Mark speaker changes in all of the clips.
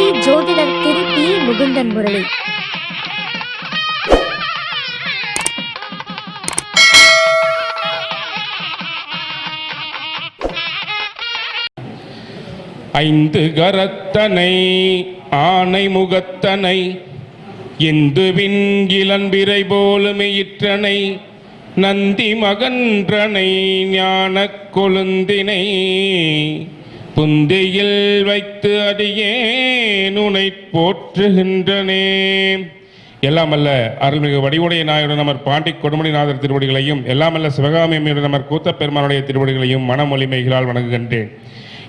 Speaker 1: வாஸ்தி ஜோதிடர் திரு பி முகுந்தன் முரளி.
Speaker 2: ஐந்து கரத்தனை ஆனை முகத்தனை இந்துவின் இளம்பிரை போலுமையிற்றனை நந்தி மகன்றனை ஞான கொழுந்தினை. புந்தியில் வைத்து அடியே நுனை போற்றுகின்றனே. எல்லாம் அல்ல அருள்மிகு வடிவுடைய நாயுடன் நமர் பாண்டி கொடுமணிநாதர் திருவடிகளையும் எல்லாம் அல்ல சிவகாமி அம்மையுடன் நமர் கூத்தப் பெருமானுடைய திருவடிகளையும் மனமொழிமைகளால் வணங்குகின்றேன்.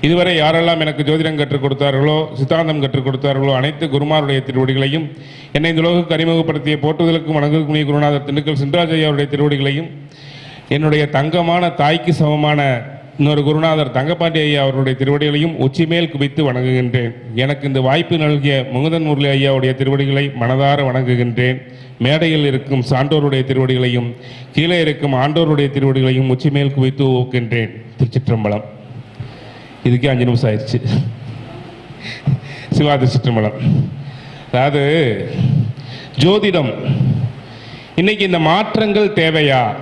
Speaker 2: இதுவரை யாரெல்லாம் எனக்கு ஜோதிடம் கற்றுக் கொடுத்தார்களோ சித்தாந்தம் கற்றுக் கொடுத்தார்களோ அனைத்து குருமாருடைய திருவடிகளையும் என்னை இந்த உலகுக்கு அறிமுகப்படுத்திய போற்றுதலுக்கும் வணங்கக்கூடிய குருநாதர் திண்டுக்கல் சிந்தராஜய்யா திருவடிகளையும் என்னுடைய தங்கமான தாய்க்கு சமமான இன்னொரு குருநாதர் தங்கப்பாண்டி ஐயா அவருடைய திருவடிகளையும் உச்சிமேல் குவித்து வணங்குகின்றேன். எனக்கு இந்த வாய்ப்பு நல்கிய முகுதன் முரளி ஐயாவுடைய திருவடிகளை மனதார வணங்குகின்றேன். மேடையில் இருக்கும் சான்றோருடைய திருவடிகளையும் கீழே இருக்கும் ஆண்டோருடைய திருவடிகளையும் உச்சிமேல் குவித்து ஊக்கின்றேன் திருச்சிற்றம்பலம். இதுக்கே அஞ்சு நிமிஷம் ஆயிடுச்சு. சிவா திருச்சிற்றம்பலம். அதாவது ஜோதிடம். இன்னைக்கு இந்த மாற்றங்கள் தேவையா?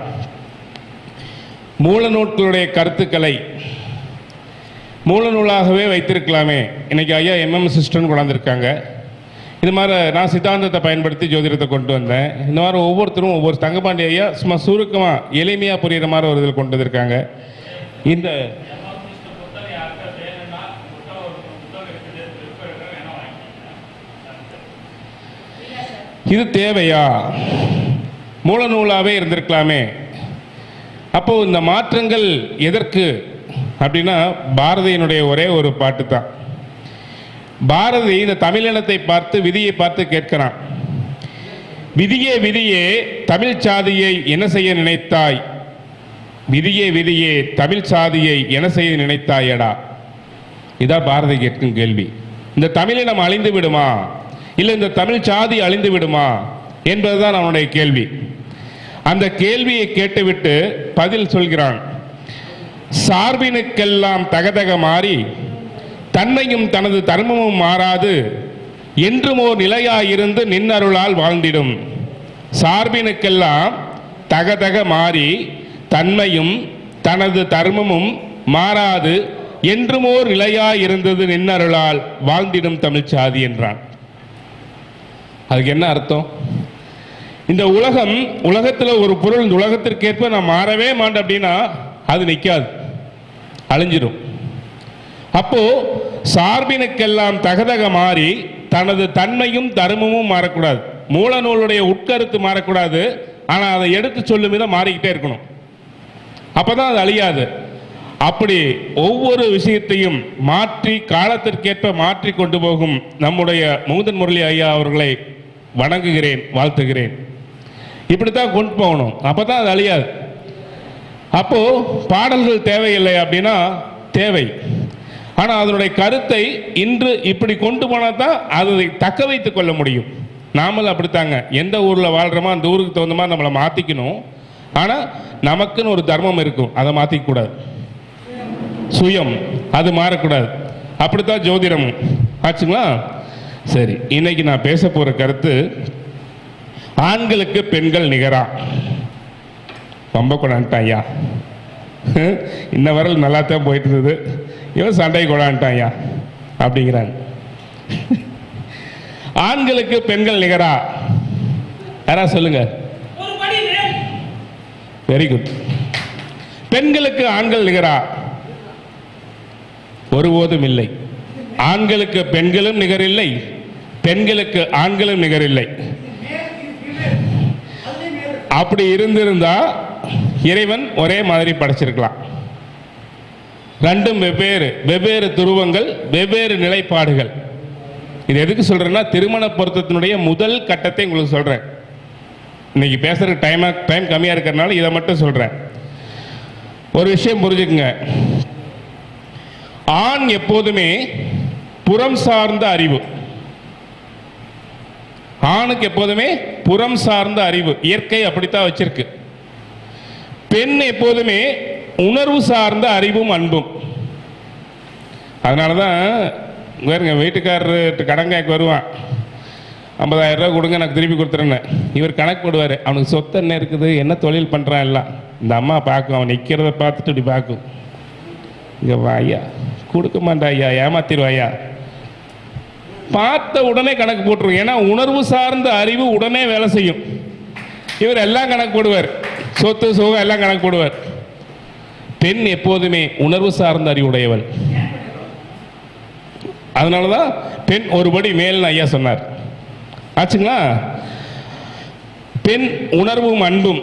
Speaker 2: மூலநூட்களுடைய கருத்துக்களை மூல நூலாகவே வைத்திருக்கலாமே. இன்னைக்கு ஐயா எம்எம் சிஸ்டர்னு கொண்டாந்துருக்காங்க. இது மாதிரி நான் சித்தாந்தத்தை பயன்படுத்தி ஜோதிடத்தை கொண்டு வந்தேன். இந்த மாதிரி ஒவ்வொருத்தரும் ஒவ்வொரு தங்கப்பாண்டி ஐயா சும்மா சுருக்கமாக எளிமையாக புரியுற மாதிரி ஒரு இதில் கொண்டு வந்திருக்காங்க. இந்த இது தேவையா? மூல நூலாகவே இருந்திருக்கலாமே. அப்போ இந்த மாற்றங்கள் எதற்கு? அப்படின்னா பாரதியினுடைய ஒரே ஒரு பாட்டு தான். பாரதி இந்த தமிழினத்தை பார்த்து விதியை பார்த்து கேட்கிறான். விதியே விதியே தமிழ் சாதியை என்ன செய்ய நினைத்தாய்? விதியே விதியே தமிழ் சாதியை என்ன செய்ய நினைத்தாயடா? இதான் பாரதி கேட்கும் கேள்வி. இந்த தமிழினம் அழிந்து விடுமா? இல்லை இந்த தமிழ் சாதி அழிந்து விடுமா? என்பதுதான் அவனுடைய கேள்வி. அந்த கேள்வியை கேட்டுவிட்டு பதில் சொல்கிறான். சார்பினுக்கெல்லாம் தகதக மாறி தன்மையும் தனது தர்மமும் மாறாது என்றும் ஓர் நிலையாயிருந்து நின்னருளால் வாழ்ந்திடும். சார்பினுக்கெல்லாம் தகதக மாறி தன்மையும் தனது தர்மமும் மாறாது என்றும் ஓர் நிலையாயிருந்தது நின்னருளால் வாழ்ந்திடும் தமிழ்ச்சாதி என்றான். அதுக்கு என்ன அர்த்தம்? இந்த உலகம் உலகத்தில் ஒரு பொருள் இந்த உலகத்திற்கேற்ப நான் மாறவே மாட்டேன் அப்படின்னா அது நிற்காது அழிஞ்சிடும் அப்போ சார்பினுக்கெல்லாம் தகதக மாறி தனது தன்மையும் தர்மமும் மாறக்கூடாது. மூல நூலுடைய உட்கருத்து மாறக்கூடாது. ஆனால் அதை எடுத்து சொல்லும் விதம் மாறிக்கிட்டே இருக்கணும். அப்போதான் அது அழியாது. அப்படி ஒவ்வொரு விஷயத்தையும் மாற்றி காலத்திற்கேற்ப மாற்றி கொண்டு போகும் நம்முடைய மூதன் முரளி ஐயா அவர்களை வணங்குகிறேன் வாழ்த்துகிறேன். இப்படித்தான் கொண்டு போகணும். அப்பதான் அது அழியாது. அப்போ பாடல்கள் தேவையில்லை அப்படின்னா தேவை. ஆனால் அதனுடைய கருத்தை இன்று இப்படி கொண்டு போனால் தான் அதை தக்க வைத்துக் கொள்ள முடியும். நாமளும் அப்படித்தாங்க. எந்த ஊர்ல வாழ்றோமோ அந்த ஊருக்கு தகுந்த மாதிரி நம்மளை மாத்திக்கணும். ஆனா நமக்குன்னு ஒரு தர்மம் இருக்கும். அதை மாத்திக்க கூடாது. சுயம். அது மாறக்கூடாது. அப்படித்தான் ஜோதிடம் ஆச்சுங்களா? சரி இன்னைக்கு நான் பேச போற கருத்து ஆண்களுக்கு பெண்கள் நிகரா? ரொம்ப கொண்டான்ட்டான் ஐயா இன்ன வரல் நல்லா தான் போயிட்டு இருந்தது இவன் சண்டை கொண்டான்ட்டான் ஐயா அப்படிங்கிறாங்க ஆண்களுக்கு பெண்கள் நிகரா? யாரா சொல்லுங்க? வெரி குட் பெண்களுக்கு ஆண்கள் நிகரா? ஒருபோதும் இல்லை. ஆண்களுக்கு பெண்களும் நிகரில்லை. பெண்களுக்கு ஆண்களும் நிகரில்லை. அப்படி இருந்திருந்தா இறைவன் ஒரே மாதிரி படைச்சிருக்கலாம். ரெண்டும் வெவ்வேறு வெவ்வேறு துருவங்கள் வெவ்வேறு நிலைப்பாடுகள். இது எதுக்கு சொல்றேன்னா திருமண பொருத்தத்தினுடைய முதல் கட்டத்தை உங்களுக்கு சொல்றேன். இன்னைக்கு பேசுற டைம் டைம் கம்மியா இருக்கிறதுனால இதை மட்டும் சொல்றேன். ஒரு விஷயம் புரிஞ்சுக்குங்க. ஆண் எப்போதுமே புறம் சார்ந்த அறிவு. ஆணுக்கு எப்போதுமே புறம் சார்ந்த அறிவு இயற்கை அப்படித்தான் வச்சிருக்கு. பெண் எப்போதுமே உணர்வு சார்ந்த அறிவும் அன்பும். அதனால தான் வேறுங்க வீட்டுக்காரரு கடன் கேட்க வருவான். ஐம்பதாயிரம் ரூபா கொடுங்க எனக்கு திருப்பி கொடுத்துருன்னு இவர் கணக்கு போடுவார். அவனுக்கு சொத்து என்ன இருக்குது என்ன தொழில் பண்ணுறான் எல்லாம். இந்த அம்மா பார்க்கும் அவன் நிற்கிறத பார்த்துட்டு இப்படி பார்க்கும். இங்கே வாயா கொடுக்க மாட்டா ஐயா ஏமாத்திடுவாயா பார்த்த உடனே கணக்கு போட்டுரும் ஏன்னா உணர்வு சார்ந்த அறிவு உடனே வேலை செய்யும். இவர் எல்லாம் கணக்கு போடுவார். சொத்து சுகம் எல்லாம் கணக்கு போடுவார். பெண் எப்போதுமே உணர்வு சார்ந்த அறிவுடையவள் அதனால தான் பெண் ஒருபடி மேல்னு ஐயா சொன்னார். ஆச்சுங்களா? பெண் உணர்வும் அன்பும்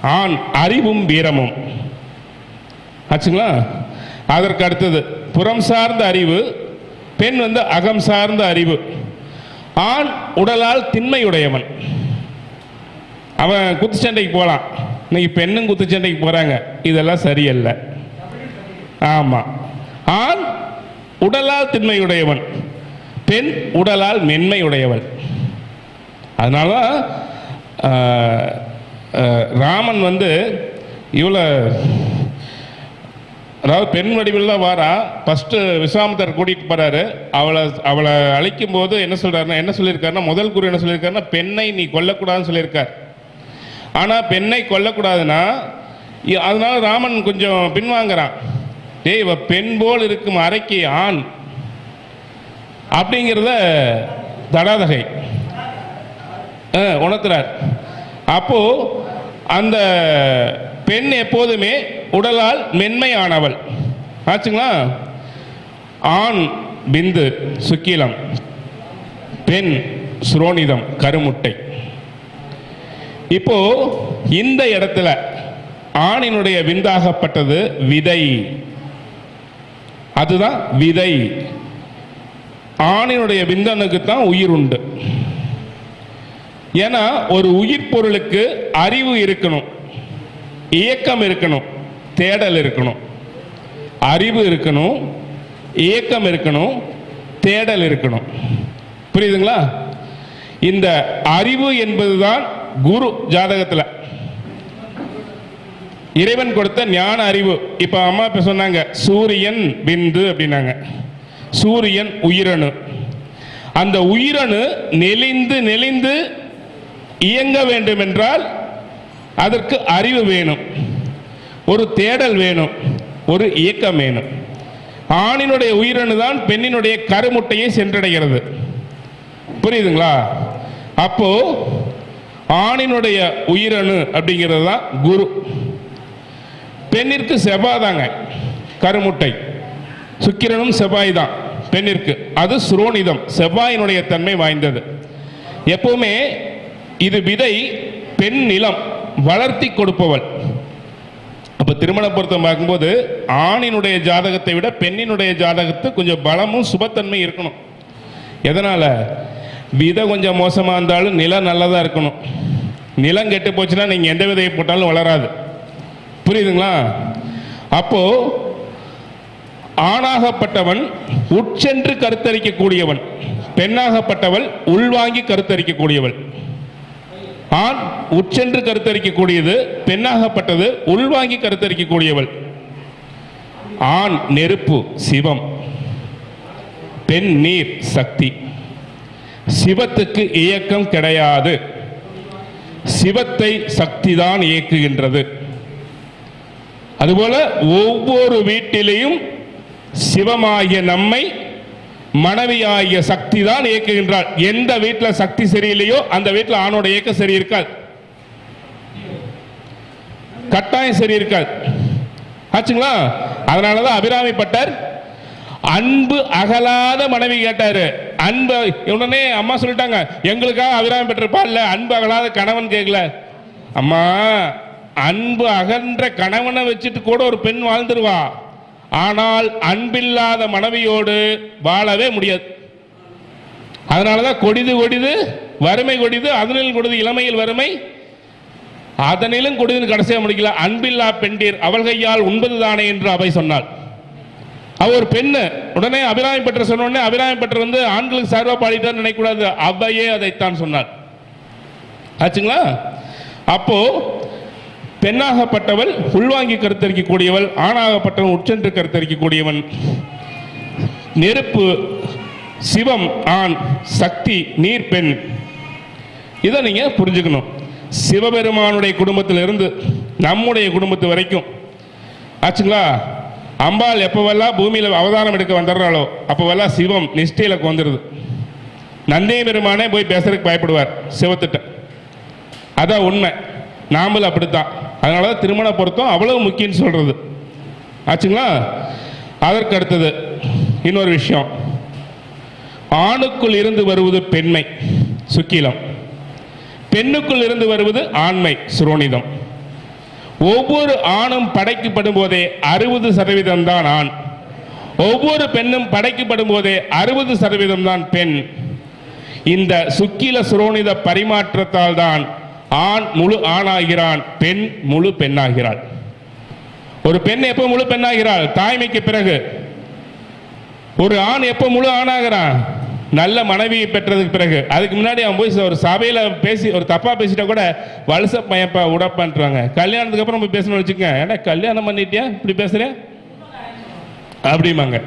Speaker 2: ஆண் அறிவும் வீரமும். ஆச்சுங்களா? அதற்கு அடுத்தது புறம் சார்ந்த அறிவு பெண் வந்து அகம் சார்ந்த அறிவு. ஆண் உடலால் திண்மையுடையவன். அவன் குத்துச்சண்டைக்கு போகலாம் இன்னைக்கு பெண்ணும் குத்துச்சண்டைக்கு போகிறாங்க இதெல்லாம் சரியல்ல. ஆமாம் ஆண் உடலால் திண்மையுடையவன். பெண் உடலால் மென்மையுடையவள். அதனால ராமன் வந்து இவ்வளோ அதாவது பெண் வடிவில் தான் வாரா. ஃபஸ்ட்டு விஸ்வாமித்தர் கூட்டிகிட்டு போகிறாரு அவளை அவளை அழைக்கும் போது என்ன சொல்கிறாருன்னா என்ன சொல்லியிருக்காருன்னா முதல் குரு என்ன சொல்லியிருக்காருன்னா பெண்ணை நீ கொல்லக்கூடாதுன்னு சொல்லியிருக்கார். ஆனால் பெண்ணை கொல்லக்கூடாதுன்னா அதனால ராமன் கொஞ்சம் பின்வாங்குறான். டேய் இவ பெண் போல் இருக்கும் அறைக்கு ஆண். அப்படிங்கிறத தடாதகை ஆ, உணர்த்துறார். அப்போ அந்த பெண் எப்போதுமே உடலால் மென்மையானவள். ஆச்சுங்களா? ஆண் பிந்து சுக்கிலம். பெண் சுரோனிதம் கருமுட்டை. இப்போ இந்த இடத்துல ஆணினுடைய விந்தாகப்பட்டது விதை. அதுதான் விதை. ஆணினுடைய விந்தனுக்கு தான் உயிர் உண்டு. ஏன்னா ஒரு உயிர் பொருளுக்கு அறிவு இருக்கணும். இயக்கம் இருக்கணும். தேடல் இருக்கணும். அறிவு இருக்கணும். இயக்கம் இருக்கணும். தேடல் இருக்கணும். புரியுதுங்களா? இந்த அறிவு என்பதுதான் குரு ஜாதகத்தில். இறைவன் கொடுத்த ஞான அறிவு. இப்போ அம்மா இப்போ சொன்னாங்க சூரியன் பிந்து அப்படின்னாங்க. சூரியன் உயிரணு. அந்த உயிரணு நெளிந்து நெளிந்து இயங்க வேண்டும் என்றால் அதற்கு அறிவு வேணும். ஒரு தேடல் வேணும் ஒரு இயக்கம் வேணும். ஆணினுடைய உயிரணு தான் பெண்ணினுடைய கருமுட்டையை சென்றடைகிறது. புரியுதுங்களா? அப்போ ஆணினுடைய உயிரணு அப்படிங்கிறது தான் குரு. பெண்ணிற்கு செவ்வாய் தாங்க கருமுட்டை. சுக்கிரனும் செவ்வாய் தான் பெண்ணிற்கு. அது சுரோனிதம் செவ்வாயினுடைய தன்மை வாய்ந்தது. எப்பவுமே இது விதை பெண் நிலம் வளர்த்தி கொடுப்பவள். அப்ப திருமண பொருத்தம் பார்க்கும்போது ஆணினுடைய ஜாதகத்தை விட பெண்ணினுடைய ஜாதகத்து கொஞ்சம் பலமும் சுபத்தன்மை இருக்கணும். எதனால? விதை கொஞ்சம் மோசமா இருந்தாலும் நிலம் நல்லதா இருக்கணும். நிலம் கெட்டு போச்சுன்னா நீங்க எந்த விதையை போட்டாலும் வளராது. புரியுதுங்களா? அப்போ ஆணாகப்பட்டவன் உட்சென்று கருத்தரிக்கக்கூடியவன் பெண்ணாகப்பட்டவள் உள்வாங்கி கருத்தரிக்கக்கூடியவள். ஆண் உட்சென்று கருத்தரிக்கக்கூடியது பெண்ணாகப்பட்டது உள்வாங்கி கருத்தரிக்கக்கூடியவள். ஆண் நெருப்பு சிவம். பெண் நீர் சக்தி. சிவத்துக்கு இயக்கம் கிடையாது. சிவத்தை சக்திதான் இயக்குகின்றது. அதுபோல ஒவ்வொரு வீட்டிலேயும் சிவமாகிய நம்மை மனைவியாகிய சக்தி தான் இயக்குகின்றாள். எந்த வீட்டில் சக்தி சரியில்லையோ அந்த வீட்டில் ஆணோட இயக்கம் சரி இருக்காது கட்டாயம் சரி இருக்காது ஆச்சுங்களா? அதனாலதான் அபிராமி பட்டர் அன்பு அகலாத மனைவி கேட்டாரு. அன்பு உடனே அம்மா சொல்லிட்டாங்க எங்களுக்காக அபிராமி பெற்றிருப்பா பாடல அன்பு அகலாத கணவன் கேட்கல அம்மா அன்பு அகன்ற கணவனை வச்சுட்டு கூட ஒரு பெண் வாழ்ந்துருவா. ஆனால் அன்பில்லாத மனைவியோடு வாழவே முடியாது. அதனாலதான் கொடிது கொடிது வறுமை கொடிது அதனில் கொடிது இளமையில் வறுமை. அதனிலும் கொடிதுன்னு கடைசியாக முடிக்கல. அன்பில்லா பெண்டீர் அவள் கையால் உண்பது தானே என்று அவை சொன்னாள். அவ ஒரு பெண்ணு. உடனே அபிராமி பெற்ற சொன்ன உடனே அபிராமி பெற்ற வந்து ஆண்களுக்கு சார்பா பாடிட்டார் நினைக்கக்கூடாது. அவையே அதைத்தான் சொன்னாள். ஆச்சுங்களா? அப்போ பெண்ணாகப்பட்டவள் உள்வாங்கி கருத்தரிக்கக்கூடியவள் ஆணாகப்பட்டவன் உட்சென்று கருத்தரிக்கக்கூடியவன். நெருப்பு சிவம் ஆண் சக்தி நீர் பெண். இதை நீங்கள் புரிஞ்சுக்கணும். சிவபெருமானுடைய குடும்பத்திலிருந்து நம்முடைய குடும்பத்து வரைக்கும். ஆச்சுங்களா? அம்பாள் எப்போவெல்லாம் பூமியில் அவதானம் எடுக்க வந்துடுறாளோ அப்போவெல்லாம் சிவம் நிஷ்டையில் வந்துடுது நந்திய பெருமானே போய் பேசுறதுக்கு பயப்படுவார் சிவத்திட்ட. அதான் உண்மை. நாமளும் அப்படித்தான். அதனால தான் திருமண பொருத்தம் அவ்வளவு முக்கியம்னு சொல்கிறது ஆச்சுங்களா? அதற்கு அடுத்தது இன்னொரு விஷயம். ஆணுக்குள் இருந்து வருவது பெண்மை சுக்கிலம். பெண்ணுக்குள் இருந்து வருவது ஆண்மை சுரோனிதம். ஒவ்வொரு ஆணும் படைக்கப்படும் போதே அறுபது சதவீதம் தான் ஆண். ஒவ்வொரு பெண்ணும் படைக்கப்படும் போதே அறுபது சதவீதம் தான் பெண். இந்த சுக்கில சுரோனித பரிமாற்றத்தால் தான் ஆண் முழு ஆணாகிறான் பெண் முழு பெண்ணாகிறாள். ஒரு பெண் எப்போ முழு பெண்ணாகிறாள்? தாய்மைக்கு பிறகு. ஒரு ஆண் எப்போ முழு ஆணாகிறான்? நல்ல மனைவியை பெற்றதுக்கு பிறகு. அதுக்கு முன்னாடி அவன் போய் ஒரு சபையில் பேசி ஒரு தப்பா பேசிட்டா கூட வலச பையப்பா உடப்பான்றாங்க. கல்யாணத்துக்கு அப்புறம் போய் பேசணும்னு வச்சுக்கோங்க. ஏன்னா கல்யாணம் பண்ணிட்டியா? இப்படி பேசுறியா அப்படிம்பாங்க.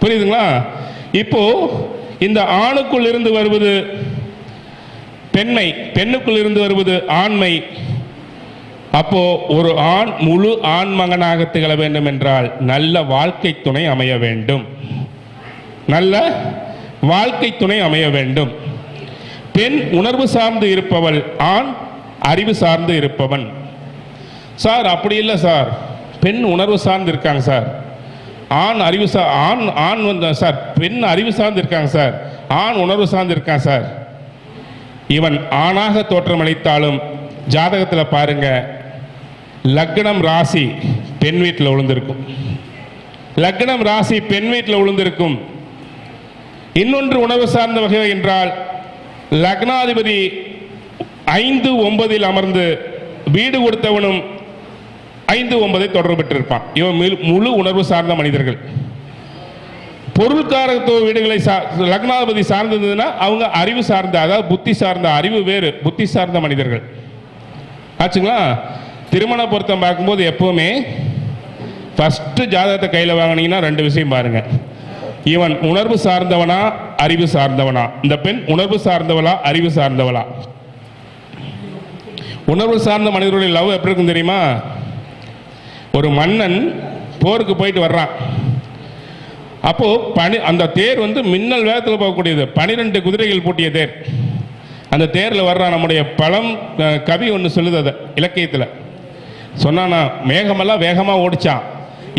Speaker 2: புரியுதுங்களா? இப்போ இந்த ஆணுக்குள் இருந்து வருவது பெண்மை பெண்ணுக்குள் இருந்து வருவது ஆண்மை. அப்போ ஒரு ஆண் முழு ஆண் மகனாக திகழ வேண்டும் என்றால் நல்ல வாழ்க்கை துணை அமைய வேண்டும். நல்ல வாழ்க்கை துணை அமைய வேண்டும். பெண் உணர்வு சார்ந்து இருப்பவள் ஆண் அறிவு சார்ந்து இருப்பவன். சார் அப்படி இல்லை சார். பெண் உணர்வு சார்ந்து இருக்காங்க சார். ஆண் அறிவு சா ஆண் ஆண் வந்து சார் பெண் அறிவு சார்ந்து இருக்காங்க சார். ஆண் உணர்வு சார்ந்து இருக்கான் சார். இவன் ஆணாக தோற்றமளித்தாலும் ஜாதகத்தில் பாருங்க லக்னம் ராசி பெண் வீட்டில் விழுந்திருக்கும் லக்னம் ராசி பெண் வீட்டில் விழுந்திருக்கும் இன்னொன்று உணவு சார்ந்த வகை என்றால் லக்னாதிபதி ஐந்து ஒன்பதில் அமர்ந்து வீடு கொடுத்தவனும் ஐந்து ஒன்பதை தொடர்பு பெற்றிருப்பான். இவன் முழு உணர்வு சார்ந்த மனிதர்கள். பொருள்காரத்துவ வீடுகளை சா லக்னாதிபதி சார்ந்ததுன்னா அவங்க அறிவு சார்ந்த அதாவது புத்தி சார்ந்த அறிவு வேறு புத்தி சார்ந்த மனிதர்கள். ஆச்சுங்களா? திருமண பொருத்தம் பார்க்கும்போது எப்பவுமே ஃபஸ்ட்டு ஜாதகத்தை கையில் வாங்கினீங்கன்னா ரெண்டு விஷயம் பாருங்க. இவன் உணர்வு சார்ந்தவனா அறிவு சார்ந்தவனா? இந்த பெண் உணர்வு சார்ந்தவளா அறிவு சார்ந்தவளா? உணர்வு சார்ந்த மனிதர்களுடைய லவ் எப்படி இருக்கும் தெரியுமா? ஒரு மன்னன் போருக்கு போயிட்டு வர்றான். அப்போ பனி அந்த தேர் வந்து மின்னல் வேகத்தில் போகக்கூடியது. பனிரெண்டு குதிரைகள் பூட்டிய தேர். அந்த தேரில் வர்றான் நம்முடைய பழம் கவி ஒன்று சொல்லுது அதை இலக்கியத்தில். சொன்னானா மேகமெல்லாம் வேகமாக ஓடிச்சான்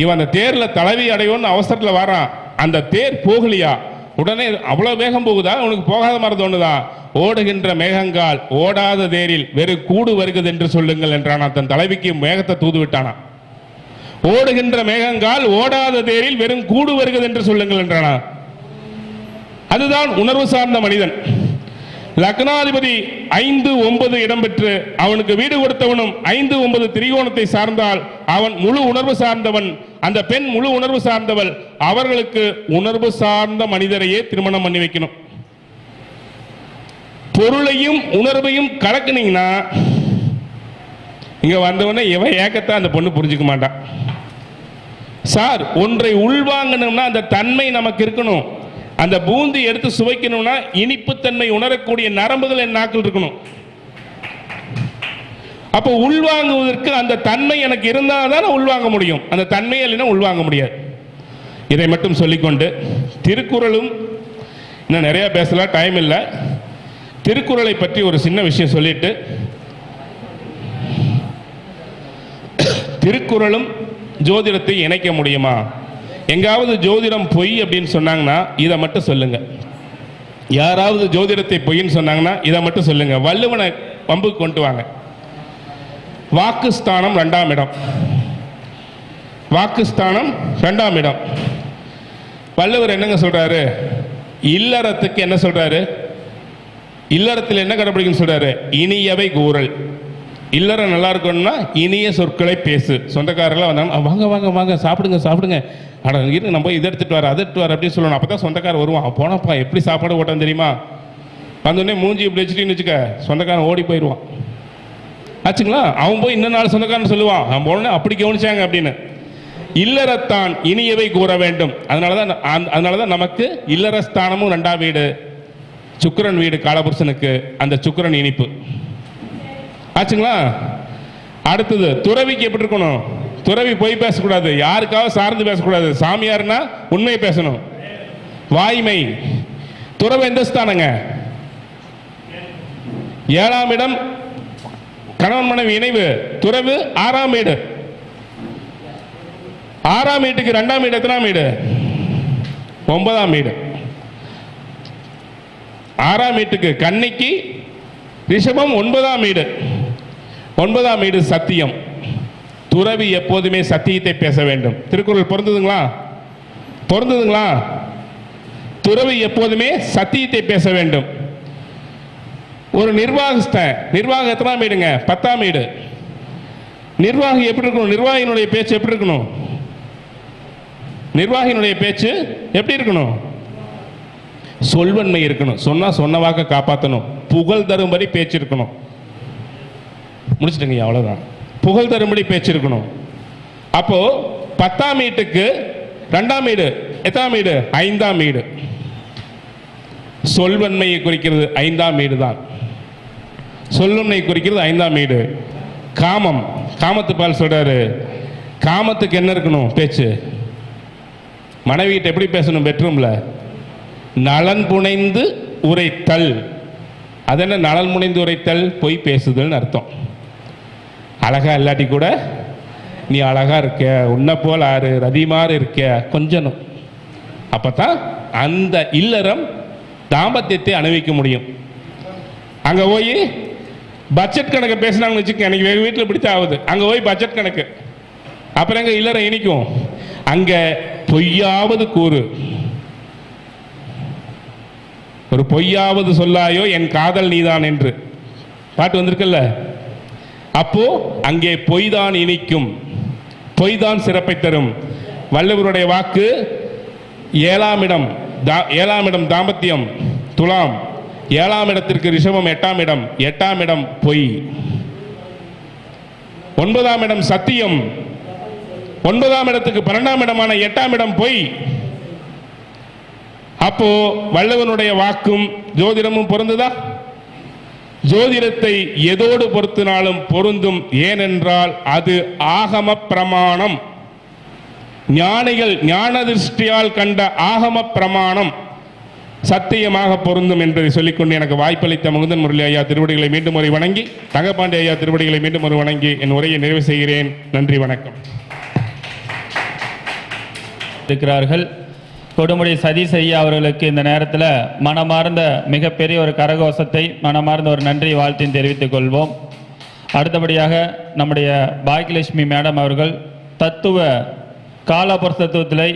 Speaker 2: இவன் அந்த தேரில் தலைவி அடையோன்னு அவசரத்தில் வரான். அந்த தேர் போகலையா? உடனே அவ்வளோ வேகம் போகுதா? உனக்கு போகாத மாதிரி தோணுதா ஓடுகின்ற மேகங்கால் ஓடாத தேரில் வெறு கூடு வருகிறது என்று சொல்லுங்கள் என்றானா. தன் தலைவிக்கு மேகத்தை தூது விட்டானா. ஓடுகின்ற மேகங்கால் ஓடாத தேரில் வெறும் கூடு வருகிறது என்று சொல்லுங்கள் என்றானா? அதுதான் உணர்வு சார்ந்த மனிதன். லக்னாதிபதி ஐந்து ஒன்பது இடம்பெற்று அவனுக்கு வீடு கொடுத்தவனும் ஐந்து ஒன்பது திரிகோணத்தை சார்ந்தால் அவன் முழு உணர்வு சார்ந்தவன். அந்த பெண் முழு உணர்வு சார்ந்தவள். அவர்களுக்கு உணர்வு சார்ந்த மனிதரையே திருமணம் பண்ணி வைக்கணும். பொருளையும் உணர்வையும் கலக்குனீங்கன்னா இங்க வந்தவொடனே இவன் ஏக்கத்தை அந்த பொண்ணு புரிஞ்சுக்க மாட்டான் சார் ஒன்றை உள்வாங்கணும்னா அந்த தன்மை நமக்கு இருக்கணும். அந்த பூந்தி எடுத்து சுவைக்கணும்னா இனிப்புத்தன்மை உணரக்கூடிய நரம்புகள் என் நாக்கில் இருக்கணும். அப்போ உள்வாங்குவதற்கு அந்த தன்மை எனக்கு இருந்தால் தான் உள்வாங்க முடியும். அந்த தன்மை இல்லைன்னா உள்வாங்க முடியாது. இதை மட்டும் சொல்லிக்கொண்டு திருக்குறளும் இன்னும் நிறைய பேசலாம் டைம் இல்லை. திருக்குறளை பற்றி ஒரு சின்ன விஷயம் சொல்லிட்டு திருக்குறளும் ஜோதிடத்தை இணைக்க முடியுமா? எங்காவது ஜோதிடம் பொய் அப்படின்னு சொன்னாங்கன்னா இதை மட்டும் சொல்லுங்க. யாராவது ஜோதிடத்தை பொய்ன்னு சொன்னாங்கன்னா இதை மட்டும் சொல்லுங்க. வள்ளுவனை வம்புக்கு கொண்டு வாங்க. வாக்குஸ்தானம் ரெண்டாம் இடம். வாக்குஸ்தானம் ரெண்டாம் இடம். வள்ளுவர் என்னங்க சொல்றாரு? இல்லறத்துக்கு என்ன சொல்றாரு? இல்லறத்தில் என்ன கடைபிடிக்கணும்னு சொல்றாரு? இனியவை கூறல். இல்லற நல்லா இருக்கணும்னா இனிய சொற்களை பேசு. சொந்தக்காரெல்லாம் வந்தாங்க வாங்க வாங்க வாங்க சாப்பிடுங்க சாப்பிடுங்க. அட இரு நம்ம இதை எடுத்துட்டு வர அதை எடுத்துட்டு வர அப்படின்னு சொல்லணும். அப்போ தான் சொந்தக்காரர் வருவான். போனப்பா எப்படி சாப்பாடு ஓட்டான் தெரியுமா? வந்தோடனே மூஞ்சி இப்படி வச்சுட்டின்னு வச்சுக்க சொந்தக்காரன் ஓடி போயிடுவான். ஆச்சுங்களா? அவன் போய் இன்னும் நாள் சொந்தக்காரன் சொல்லுவான். அவன் போனே அப்படி கவனிச்சாங்க அப்படின்னு. இல்லறத்தான் இனியவை கூற வேண்டும். அதனால தான் அதனால தான் நமக்கு இல்லறஸ்தானமும் ரெண்டாம் வீடு. சுக்கிரன் வீடு காலபுருஷனுக்கு அந்த சுக்கிரன் இனிப்பு. ஆச்சுங்களா? அடுத்தது துறவிக்கு எப்படி இருக்கணும்? துறவி போய் பேசக்கூடாது. யாருக்காவது சார்ந்து பேசக்கூடாது. சாமியார்னா உண்மை பேசணும். வாய்மை. துறவு எந்த ஸ்தானங்க ஏழாம் இடம் கணவன் மனைவி இணைவு. துறவு ஆறாம் வீடு. ஆறாம் வீட்டுக்கு ரெண்டாம் வீடு எத்தனாம் வீடு? ஒன்பதாம் வீடு. ஆறாம் வீட்டுக்கு கன்னிக்கு ரிஷபம் ஒன்பதாம் வீடு. ஒன்பதாம் வீடு சத்தியம். துறவி எப்போதுமே சத்தியத்தை பேச வேண்டும். திருக்குறள் பொருந்ததுங்களா? பொருந்ததுங்களா? துறவி எப்போதுமே சத்தியத்தை பேச வேண்டும். ஒரு நிர்வாகஸ்த நிர்வாகம் எத்தனாம் வீடுங்க பத்தாம் வீடு நிர்வாகி எப்படி இருக்கணும்? நிர்வாகியினுடைய பேச்சு எப்படி இருக்கணும்? நிர்வாகியினுடைய பேச்சு எப்படி இருக்கணும்? சொல்வன்மை இருக்கணும். சொன்னா சொன்ன வாக்க காப்பாற்றணும் புகழ் தரும்படி பேச்சு இருக்கணும். முடிச்சிட்டுங்க அவ்வளோதான் புகழ் தரும்படி பேச்சு இருக்கணும் அப்போ பத்தாம் வீட்டுக்கு ரெண்டாம் வீடு எத்தாம் வீடு ஐந்தாம் வீடு. சொல்வன்மையை குறிக்கிறது ஐந்தாம் வீடு தான் சொல்வன்மை குறிக்கிறது ஐந்தாம் வீடு. காமம் காமத்து பால் சொல்றாரு. காமத்துக்கு என்ன இருக்கணும்? பேச்சு. மனைவிகிட்ட எப்படி பேசணும்? பெட்ரூம்ல. நலன் புனைந்து உரைத்தல். அது என்ன நலன் புனைந்து உரைத்தல்? பொய் பேசுதல்னு அர்த்தம். அழகா இல்லாட்டி கூட நீ அழகா இருக்க உன்னை போல ஆறு ரதிமாறு இருக்க அப்போ தான் அந்த இல்லறம் தாம்பத்தியத்தை அனுபவிக்க முடியும். அங்க போய் பட்ஜெட் கணக்கு பேசினாங்கன்னு வச்சுக்க எனக்கு எங்க வீட்டில் பிடித்த ஆகுது. அங்க போய் பட்ஜெட் கணக்கு. அப்புறம் எங்க இல்லறம் இனிக்கும் அங்க பொய்யாவது கூறு. ஒரு பொய்யாவது சொல்லாயோ என் காதல் நீதான் என்று. பாட்டு வந்திருக்குல்ல? அப்போ அங்கே பொய் தான் இனிக்கும். பொய் தான் சிறப்பை தரும். வள்ளுவருடைய வாக்கு ஏழாம் இடம் தா- ஏழாம் இடம் தாம்பத்தியம் துலாம். ஏழாம் இடத்திற்கு ரிஷபம் எட்டாம் இடம் எட்டாம் இடம் பொய். ஒன்பதாம் இடம் சத்தியம். ஒன்பதாம் இடத்துக்கு பன்னெண்டாம் இடமான எட்டாம் இடம் பொய். அப்போ வள்ளுவனுடைய வாக்கும் ஜோதிடமும் பொருந்துதா? ஜோதிடத்தை எதோடு பொருத்தினாலும் பொருந்தும் ஏனென்றால் அது ஆகம பிரமாணம் ஞானிகள் ஞான திருஷ்டியால் கண்ட ஆகம பிரமாணம் சத்தியமாக பொருந்தும் என்பதை சொல்லிக்கொண்டு எனக்கு வாய்ப்பளித்த முகுந்தன் முரளி ஐயா திருவடிகளை மீண்டும் ஒரு வணங்கி தங்கப்பாண்டி ஐயா திருவடிகளை மீண்டும் ஒரு வணங்கி என் உரையை நிறைவு செய்கிறேன். நன்றி வணக்கம்.
Speaker 3: இருக்கிறார்கள். கொடுமுடி சதீஷ் ஐயா அவர்களுக்கு இந்த நேரத்தில் மனமார்ந்த மிகப்பெரிய ஒரு கரகோஷத்தை மனமார்ந்த ஒரு நன்றி வாழ்த்தையும் தெரிவித்துக் கொள்வோம். அடுத்தபடியாக நம்முடைய பாக்கியலட்சுமி மேடம் அவர்கள் தத்துவ காலபுர தத்துவத்திலே